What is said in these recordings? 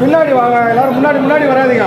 பின்னாடி வாங்க எல்லாரும் முன்னாடி முன்னாடி வராதீங்க.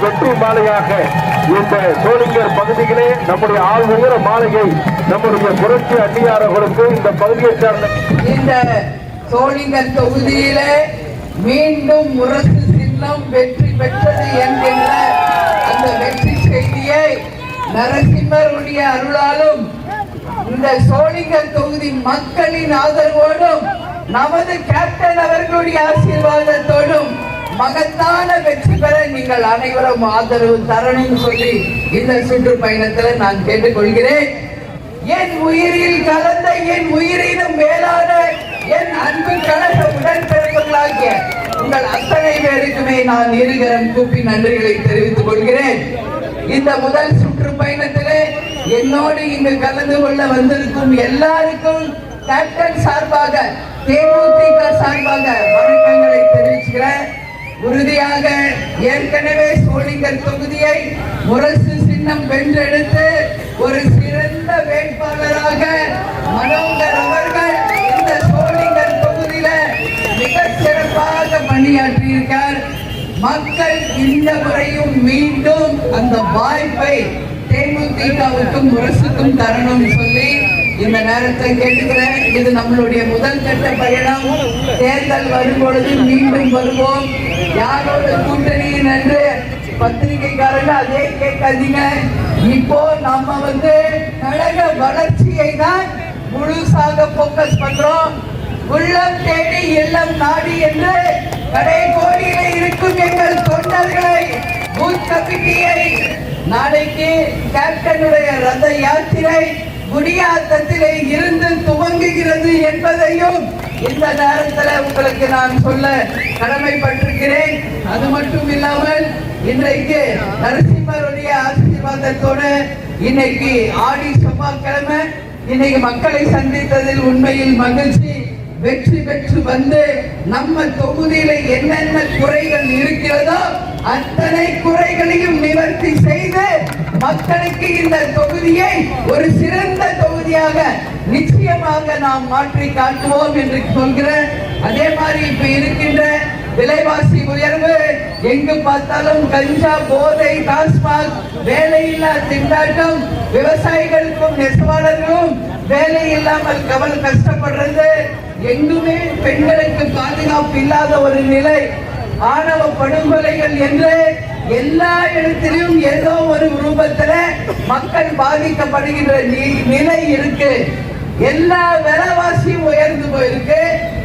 வெற்றி மாலையாக இந்த சோளிங்கர் பகுதியிலே நம்முடைய ஆள் உயர மாலையை நம்முடைய புரட்சி அந்நியார் இந்த பகுதியை சார்ந்த இந்த சோளிங்கர் தொகுதியிலே மீண்டும் முரசு சின்னம் வெற்றி பெற்றது என்கின்ற அந்த வெற்றி செய்தியை நரசிம்மருடைய அருளாலும் இந்த சோழிங்கர் தொகுதி மக்களின் ஆதரவோடும் நமது கேப்டன் அவர்களுடைய ஆசீர்வாதத்தோடும் மகத்தான வெற்றி பெற நீங்கள் அனைவரும் ஆதரவு தரணும் சொல்லி இந்த சுற்றுப்பயணத்துல நான் கேட்டுக்கொள்கிறேன். என் உயிரில் கலந்த என் உயிரினும் மேலான என் அன்பு கலந்த உடன்பிறப்புகளாகிய உங்கள் அத்தனை பேருக்குமே நான் இருகரம் கூப்பி நன்றிகளை தெரிவித்துக் கொள்கிறேன். இந்த முதல் சுற்றுப்பயணத்திலே என்னோடு இங்கு கலந்து கொள்ள வந்திருக்கும் எல்லாருக்கும் கேப்டன் சார்பாக தேமுதிக சார்பாக வணக்கம் உறுதியாக ஏற்கனவே சோழிங்கர் தொகுதியை முரசு சின்னம் வென்றெடுத்து ஒரு சிறந்த வேட்பாளராக மனோகர் அவர்கள் இந்த சோழிங்கர் தொகுதியில மிக சிறப்பாக பணியாற்றியிருக்கார். மக்கள் இந்த முறையும் மீண்டும் அந்த வாய்ப்பை தேமுதிகவுக்கும் முரசுக்கும் தரணும்னு சொல்லி இந்த நேரத்தை கேட்டுக்கிறேன். இது நம்மளுடைய முதல் கட்ட பயணம். தேர்தல் வரும்பொழுது மீண்டும் வருவோம். யாரோட கூட்டணியின் என்று பத்திரிகைக்காரங்க அதே கேட்காதீங்க. இப்போ நம்ம வந்து கழக வளர்ச்சியை தான் முழுசாக போக்கஸ் பண்றோம். உள்ளம் தேடி இல்லம் நாடி என்று கடை கோடியில இருக்கும் எங்கள் தொண்டர்களை பூத் கமிட்டியை நாளைக்கு கேப்டனுடைய ரத யாத்திரை குடியாத்தத்திலே இருந்து துவங்குகிறது என்பதையும் இந்த நேரத்தில் உங்களுக்கு நான் சொல்ல கடமைப்பட்டிருக்கிறேன். அது மட்டும் இல்லாமல் இன்றைக்கு நரசிம்மருடைய ஆசீர்வாதத்தோடு இன்னைக்கு ஆடி செவ்வாய்க்கிழமை இன்னைக்கு மக்களை சந்தித்ததில் உண்மையில் மகிழ்ச்சி. வெற்றி பெற்று வந்து நம்ம தொகுதியில என்னென்ன குறைகள் இருக்கிறதோ அத்தனை குறைகளையும் நிவர்த்தி செய்து மக்களுக்கு இந்த தொகுதியை ஒரு சிறந்த தொகுதியாக நிச்சயமாக நாம் மாற்றி காட்டுவோம் என்று சொல்கிறேன். அதே மாதிரி இப்ப இருக்கின்ற விலைவாசி உயர்வு எங்கு பார்த்தாலும் கஞ்சா போதை டாஸ்மாக் வேலையில்லா திண்டாட்டம் விவசாயிகளுக்கும் நெசவாளர்களும் வேலை இல்லாமல் கவல் கஷ்டப்படுறது. எங்குமே பெண்களுக்கு பாதுகாப்பு இல்லாத ஒரு நிலை. ஆணவ படுகொலைகள் என்று எல்லா இடத்திலும் ஏதோ ஒரு ரூபத்துல மக்கள் பாதிக்கப்படுகின்ற நி- நிலை இருக்கு. எல்லா விலைவாசியும் உயர்ந்து போயிருக்கு.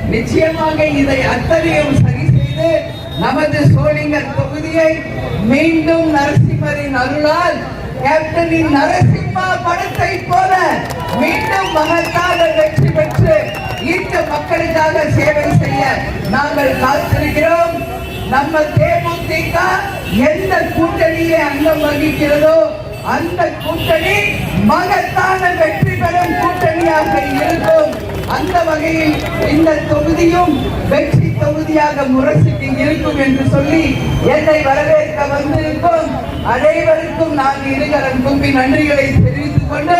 நிச்சயமாக இதை அத்தனையும் சரி செய்து நமது சோழிங்கர் தொகுதியை மீண்டும் நரசிம்மரின் அருளால் கேப்டனின் நரசிம்மா படத்தை போல மீண்டும் மகத்தான வெற்றி பெற்று இந்த மக்களுக்காக சேவை செய்ய நாங்கள் காத்திருக்கிறோம். நம்ம தேமுதிக எந்த கூட்டணியை அங்கம் வகிக்கிறதோ அந்த கூட்டணி மகத்தான வெற்றி பெறும் கூட்டணியாக இருக்கும். அந்த வகையில் இந்த தொகுதியும் வெற்றி தொகுதியாக முரசுக்கு இருக்கும் என்று சொல்லி என்னை வரவேற்க வந்திருக்கும் அனைவருக்கும் நான் இருகரம் கும்பி நன்றிகளை தெரிவித்துக் கொண்டு